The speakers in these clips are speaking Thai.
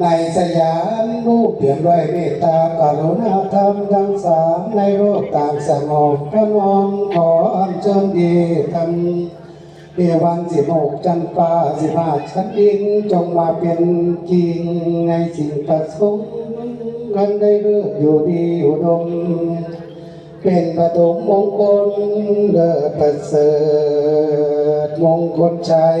ในสยามรูปเปลี่ยนด้วยเมตตากรุณาธรรมทั้งสามในโลกต่างสงบพระนอมขออัญเชิญดีธรรมเอวันสิบหกจันทราสิบห้าชั้นดินจงมาเป็นจริงในสิ่งประสงค์กันได้เลือกอยู่ดีอุดม เป็นประตูมงคลเลิศประเสริฐมงคลชัย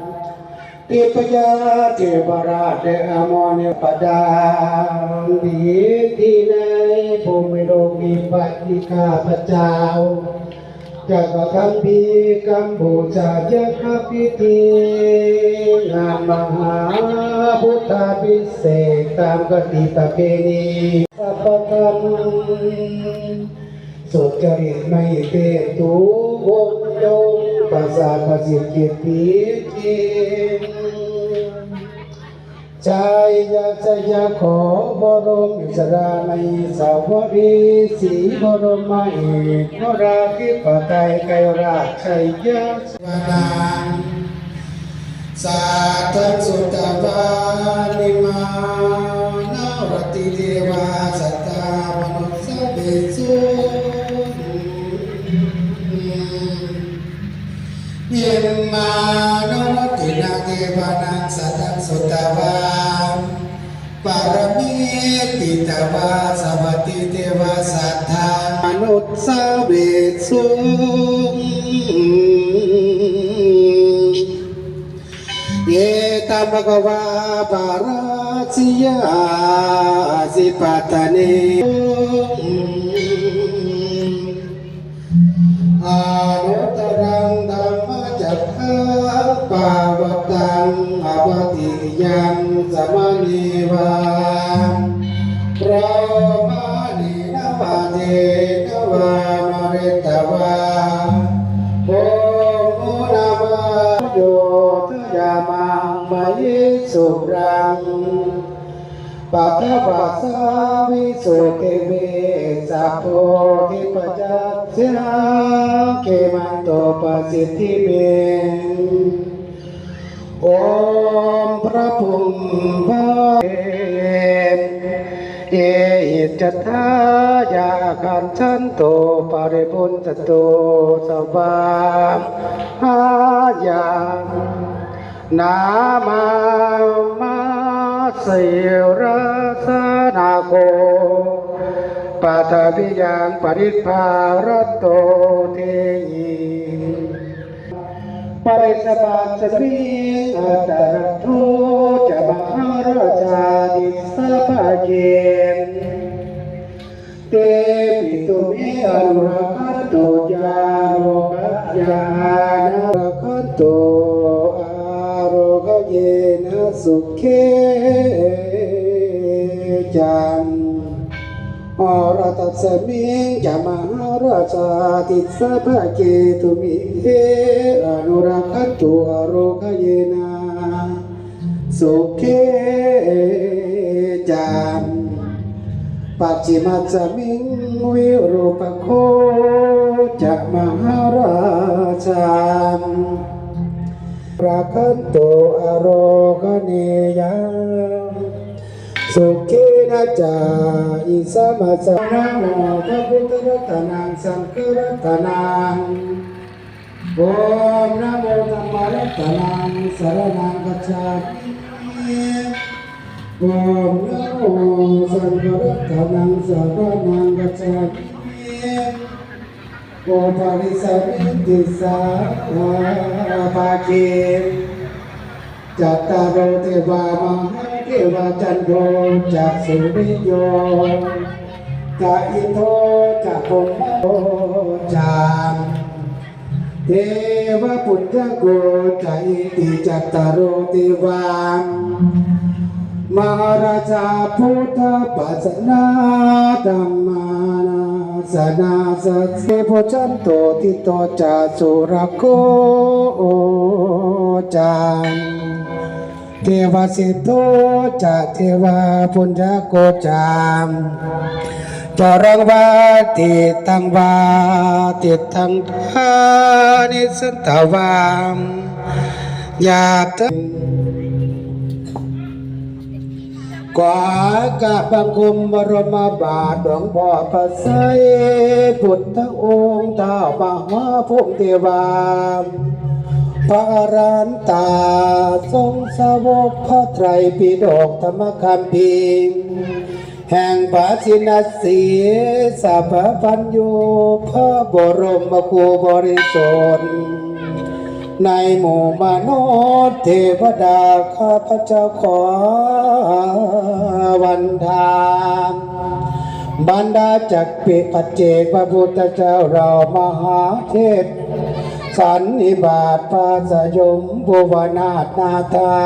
อิปยาเทวราชและอมรปดาดีทีในภูมิโลกมีปฏิข้าพเจ้าจะกระทำพิกรรมบูชาเจ้าพิธีงานมหาพุทธพิเศษตามกติประเพณีสัพพธรรมสุจริตไม่เตตุวงโยงภาษาภาษิกิจปีกิ ใจยาจยาขอบรมอิสราในสาวรีสีบรมมาเอกวราธิปไตยไกรราชชัยยะสวดานสาธุสุตวานิมานารติเทวาสัตตามนุสสเบสุเยมาโนตินาเทวานังสัตตสุตวา ติตวาสัพติเทวาสัทธามนุษย์สเวสุเยตัมภควาปาราชิยาสิปัตตเนอานุตรังธรรมจักขังปาวตังอวติยังสมณีวา ปาทนวามเรตวาโอมุนามาโยทยามังมายิสุรังปัทภาสาวิสุเทเวสัพโพธิปัจจัสสะเกมันโตปสสิทธิเมโอมพระพุทธเอหิจัตถายาคันชันโตปริพุนตโตสวามหายานามามาสิราสนาโกปัทวิยังปริภารโตเทยิปริสปัสสมิอัตตรโทจะมหาราชาดิสภาเก รักขันโตจาโรกัจญาณรักขันโตอาโรกเยนะสุเขจันอรตัสมิงจะมหาราชาติสภะเกตุมิเฮอนุรักขันโตอาโรกเยนะสุเขจัน ปัจจิมัจจมิงวิรูปโคจะมหาราชามประคันโตอโรกเนยังสุขีนาจาอิสามัจจนะโมพระพุทธรัตนังสังฆรัตนังโอมนะโมธรรมรัตนังสรนังกัจจามิโอมนะโมสังฆรัตนังสัพพนังกัจจามิ โอปาริสัมติสาภาเกจัตตารโอเทวา มาราชาพุทธปัสนาธรรมานาสนาสัสเสพจันโตติโตจาสุรโคจามเทวสิทโตจะเทวาปุญญโกจามจรังวาติตังวาติตังทานิสันตวามยาต กว่ากะบังคมบรมบาทหลวงพ่อพระไสยพุทธองค์เท้ามหาภูมิเทวาพระอรันตาทรงสาวกพระไตรปิฎกธรรมคัมภีร์แห่งปาชินาสีสัพพัญญูพระบรมครูบริสุทธิ์ ในหมู่มนุษย์เทวดาข้าพระเจ้าขอวันทานบรรดาจักปิปัจเจกพระพุทธเจ้าเรามหาเทพสันนิบาตพระสยมบุวนาถนาถา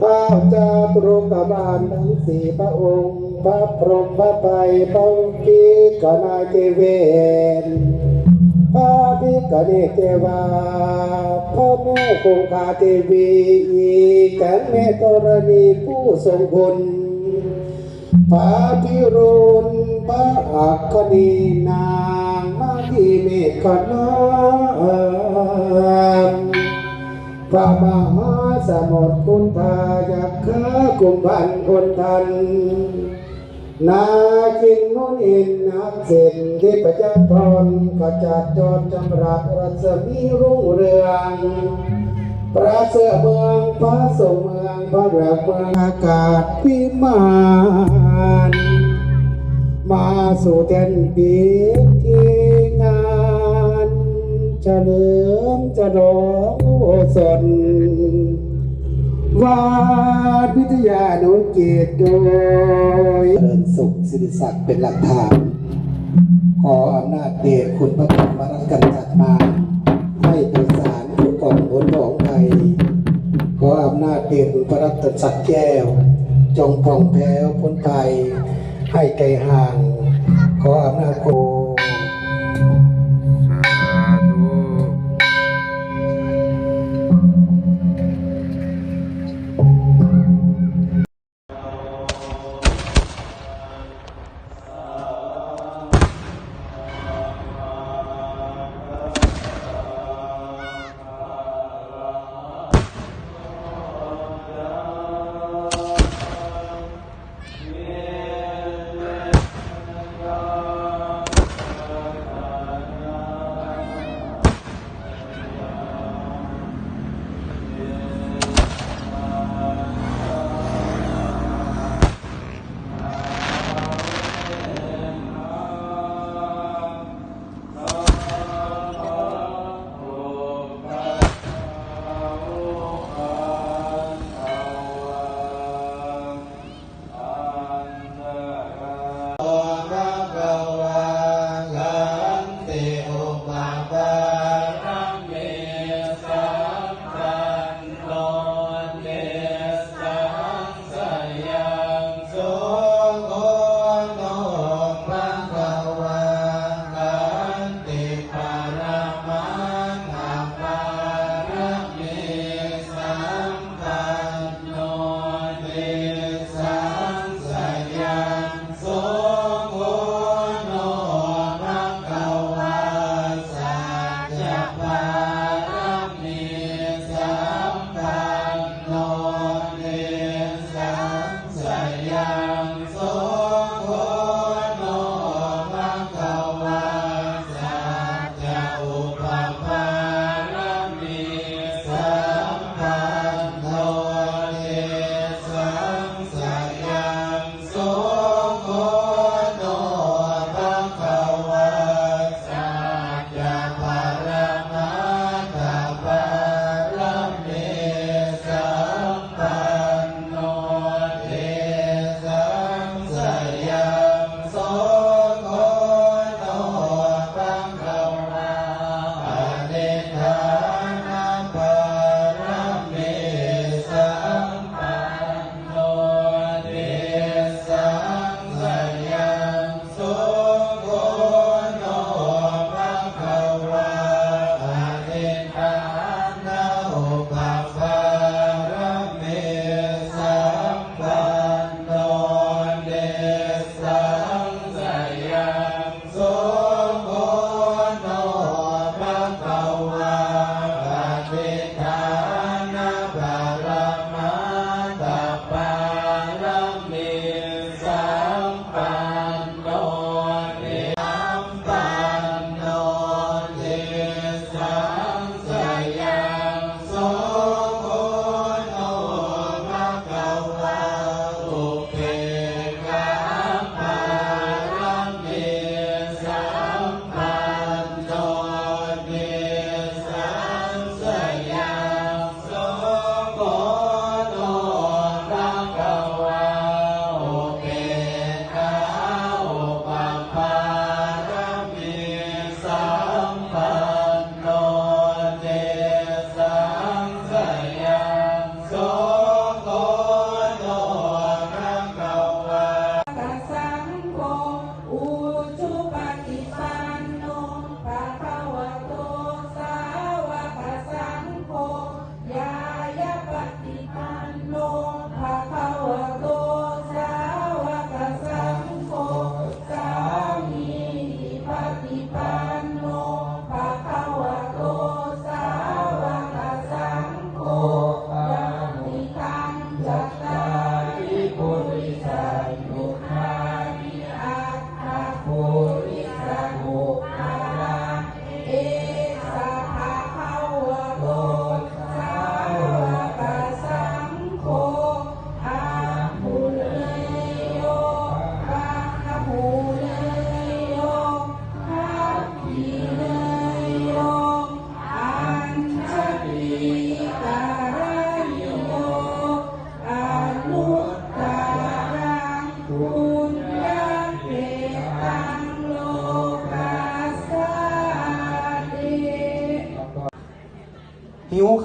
พระเจ้าตรุกบาลทั้งสี่พระองค์ พระพรหมพระไตรพระกีกนาเทเวน พระพิกเนเทวาพระแม่คงคาเทวีแก่แม่ธรณีผู้ทรงคุณพระพิรุณพระอัคคณีนางมาทีเมฆขนามพระมหาสมุทรคุณทายักขากุมพันคนทัน นาคินนุนินนักเส้นที่ประจักษ์ทนขจัดจรจำรัดรัศมีรุ่งเรืองพระเสือเมืองพระสงเมืองพระเรือเมืองอากาศพิมานมาสู่แทนปีที่งานเฉลิมฉลองโอสน วาดวิทยานุกิจโดยเริญสุขสิริศักดิ์เป็นหลักฐาน ขออำนาจเดชคุณพระคุณมรักกันจัดมา ให้ประสานผู้กองผลของไทย ขออำนาจเดชคุณพระรัตนสักแก้ว จงพองแผ้วพ้นภัยให้ไกลห่าง ขออำนาจโค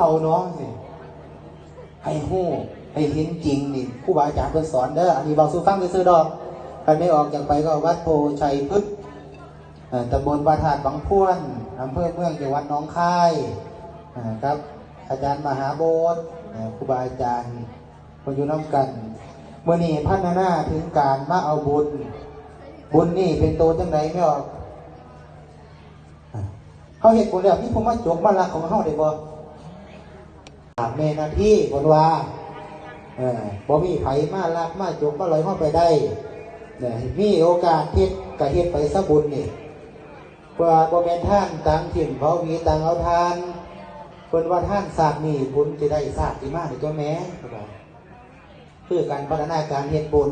เขาน้องสิให้หู้ให้เห็นจริงนี่ผู้บาอาจารย์เพิ่นสอนเด้ออันนี้บอกสู่ฟังซื่อดอกใครไม่ออกจากไปก็วัดโพชัยพฤกษ์ตำบลวาทาดบางพ่วนอำเภอเมืองจังหวัดหนองคายครับ อาจารย์มหาโบสถ์ครูบาอาจารย์คนอยู่น้ำกันเมื่อนี้พัฒนาถึงการมาเอาบุญ บุญนี่เป็นตัวจังไดไม่ออกเขาเห็นผลแล้วนี่ผมมาจกมาลักของเขาได้บ่ถาม แม่หนาที่คนว่าเออบ่มีไผมาลักมาจกมาลอยเข้าไปได้เนี่ยมีโอกาสเฮ็ดกะเฮ็ดไปซะบุญนี่เพื่อบ่แม่นท่านต่างถิ่นเผาหวีต่างเอาทานเพิ่นว่าท่านศาสตร์นี่บุญจะได้ศาสตร์ที่มากในตัวแม่เพื่อการพัฒนาการเฮ็ดบุญ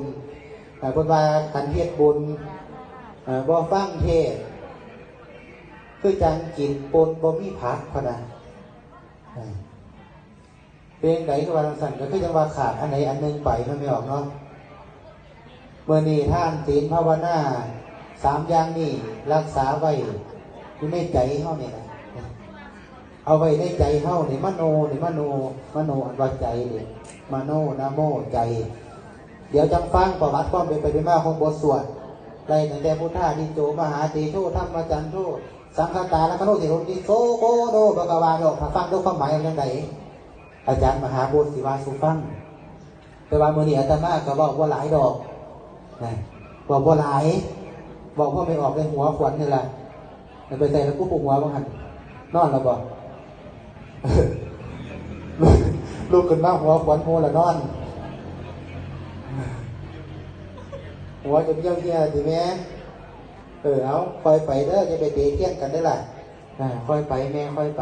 แต่เพิ่นว่าการเฮ็ดบุญบ่ฟังเทศคือจังกินปนบ่มีผักพะนะ เออเป็นไหนก็ว่าจังสั่นก็คือจังว่าขาดอันไหนอันหนึงไปมันไม่ออกเนาะเมื่อนี้ท่านศีลภาวนาสามอย่างนี้รักษาไว้อยู่ในใจเฮาเนี่ยนะเอาไว้ในใจเฮานี่มโนนี่มโนมโนอันว่าใจนี่มโนนะโมใจ เดี๋ยวจังฟังประวัติความเป็นไปเป็นมาของบทสวดไล่ตั้งแต่พุทธานิโจมหาตีโชธรรมจันโชสังฆตาและคโนสิโรติโซโกโดบกวาโยถ้าฟังด้วยความหมายอย่างไร อาจารย์มหาบุตรศิวาสุฟังแต่ว่ามือนี้อาตมาก็บอกว่าหลายดอกนะบอกว่าหลาย บอกว่าไม่ออกในหัวขวัญนี่แหละไปใส่แล้วกูปุกหัวบ้างหันนอนแล้วบอกลูกขึ้นมาหัวขวัญโมละนอน หัวจะเยี่ยวเยี่ยสิแม่เออเอาคอยไปเด้อจะไปเตะเที่ยงกันได้ล่ะอ่อยไปแม่ค่อยไป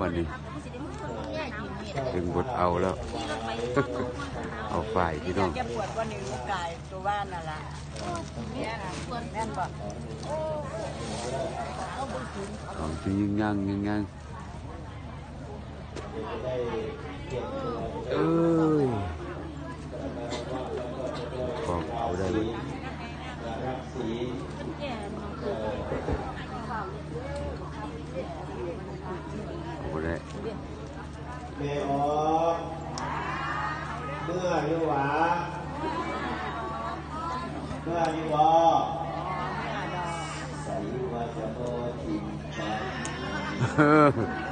บัดนี้ถึงบทเอาแล้ว เอาฝ่ายพี่น้องจะปวดวันหนึ่งลูกกายตัวบ้านน่ะล่ะเนี่ยนะแม่นบอกของที่ยิ่งย่างยิ่งย่างเอ้ยของเอาได้ไหมเอาได้ เม่ออกเมื่อยู่หวาเมื่อยู่บ่ใส่ว่าจะโมทิมไปเออ